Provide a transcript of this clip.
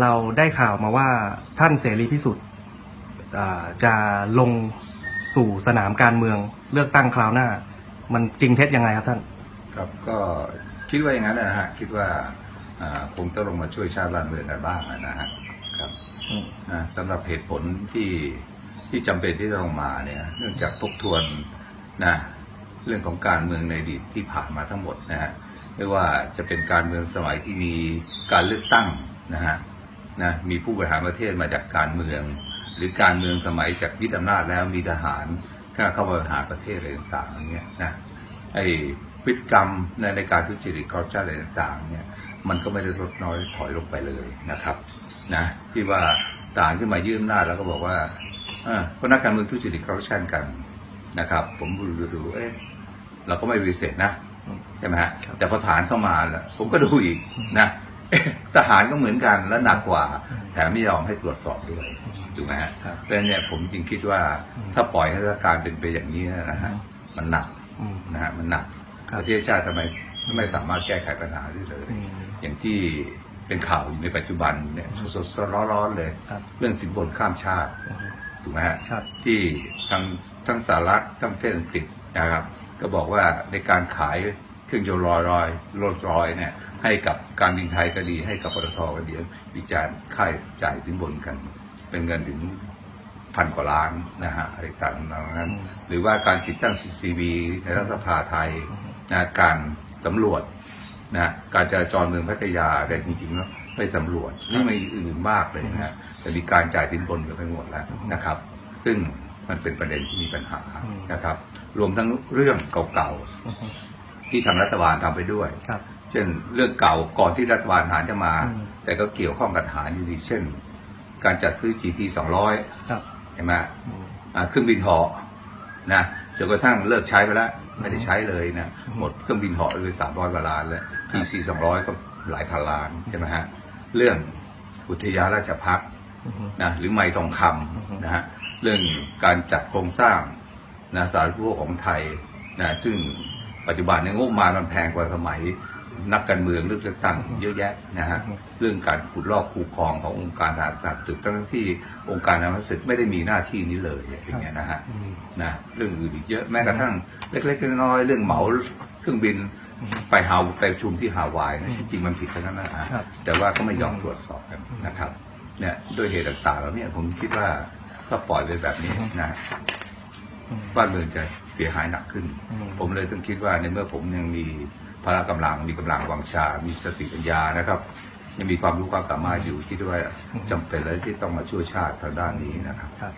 เราได้ข่าวมาว่าท่านเสรีพิสุทธิ์อ่าจะลงสู่สนามการเมืองเลือกตั้งคราวหน้า มันจริงเท็จยังไงครับท่าน ครับก็คิดว่าอย่างนั้นนะฮะคิดว่าอ่าคงต้องลงมาช่วยชาติบ้านเมืองกันบ้างนะฮะครับนะสำหรับเหตุผลที่ที่จำเป็นที่จะลงมาเนี่ย เนื่องจากทบทวนนะเรื่องของการเมืองในอดีตที่ผ่านมาทั้งหมดนะฮะไม่ว่าจะเป็นการเมืองสมัยที่มีการเลือกตั้ง นะฮะนะมีผู้บริหารประเทศมาจากการเมือง หรือการเมืองสมัยจากยึดอำนาจแล้วมีทหารเข้ามาบริหารประเทศอะไรต่างๆอย่างเงี้ยนะไอ้พฤติกรรมในในการทุจริตคอร์รัปชันอะไรต่างๆเนี่ยมันก็ไม่ได้ลดน้อยถอยลงไปเลยนะครับนะที่ว่าทหารขึ้นมายืมหน้าจแล้วก็บอกว่าเออก็นักการเมืองทุจริตคอร์รัปชันกันนะครับ ผมดูดูดูเอ๊ะเราก็ไม่รีเสร็จนะใช่ไหมฮะครับแต่พอทหารเข้ามาแล้วผมก็ดูอีกนะเอ๊ะ ทหารก็เหมือนกันและหนักกว่าแถมไม่ยอมให้ตรวจสอบด้วยถูกไหมฮะครับ เพราะฉะนั้นเนี่ยผมจึงคิดว่าอืมถ้าปล่อยให้สถานการณ์เป็นไปอย่างนี้นะฮะมันหนักอืม นะฮะมันหนักครับ ประเทศชาติทำไมไม่สามารถแก้ไขปัญหาได้เลย อืม อย่างที่เป็นข่าวอยู่ในปัจจุบันเนี่ยสดๆร้อนๆเลย ครับ เรื่องสินบนข้ามชาติอืม ถูกไหมฮะครับที่ทางทั้งสหรัฐทั้งประเทศอังกฤษนะครับ ก็บอกว่าในการขาย เครื่องยนต์ลอยลอยโรลอยเนี่ยให้กับการบินไทยก็ดี ให้กับปตทก็ดีมีจารค่ายจ่ายสินบนกัน เป็นเงินถึงพันกว่าล้านนะฮะอะไรต่างๆเหล่านั้น หรือว่าการติดตั้ง CCTV ในรัฐสภาไทยนะการสำรวจนะการจราจรเมืองพัทยาแต่จริงๆแล้วไม่สำรวจนี่ไม่อื่นมากเลยนะฮะแต่มีการจ่ายสินบนกันไปหมดแล้วนะครับ ซึ่งมันเป็นประเด็นที่มีปัญหานะครับ รวมทั้งเรื่องเก่าๆ ที่ทางรัฐบาลทำไปด้วย ครับ เช่นเรื่องเก่าก่อนที่รัฐบาลทหารจะมา อืม แต่ก็เกี่ยวข้องกับทหารอยู่ดีเช่น การจัดซื้อ GT 200ครับใช่ไหมอืม อ่าเครื่องบินเหาะนะจนกระทั่งเลิกใช้ไปแล้วไม่ได้ใช้เลยนะอืม หมดเครื่องบินเหาะเลยสามร้อยกว่าล้านแล้ว TC สองร้อยก็หลายพันล้านใช่ไหมฮะเรื่องอุทยานราชพักษ์ อืม นะหรือไม้ทองคอืมำนะฮะเรื่องการจัดโครงสร้างนะสาธารณูปโภคของไทยนะซึ่ง ปัจจุบันในยงบประมาณมันแพงกว่าสมัย นักการเมืองเลือกตั้งเยอะแยะนะฮะอืมเรื่องการขุดลอกคูคลองขององค์การทหารผ่านศึกทั้งที่องค์การทหารผ่านศึกไม่ได้มีหน้าที่นี้เลยอย่างเงี้ยนะฮะอืมนะเรื่องอื่นอีกเยอะแม้กระทั่งเล็กๆน้อยๆเรื่องเหมาเครื่องบินอืมไปฮาวไปประชุมที่ฮาวายนะจริงๆมันผิดทั้งนั้นนะฮะครับแต่ว่าก็ไม่ยอมตรวจสอบกันอืมนะครับเนี่ยด้วยเหตุต่างๆแล้วเนี่ยผมคิดว่าถ้าปล่อยไปแบบนี้นะอืมบ้านเมืองจะเสียหายหนักขึ้นอืมผมเลยต้องคิดว่าในเมื่อผมยังมีพละกำลังมีกำลังวังชา มีสติปัญญานะครับยังมีความรู้ความสามารถอยู่คิดว่าจำเป็นเลยที่ต้องมาช่วยชาติทางด้านนี้นะครับครับ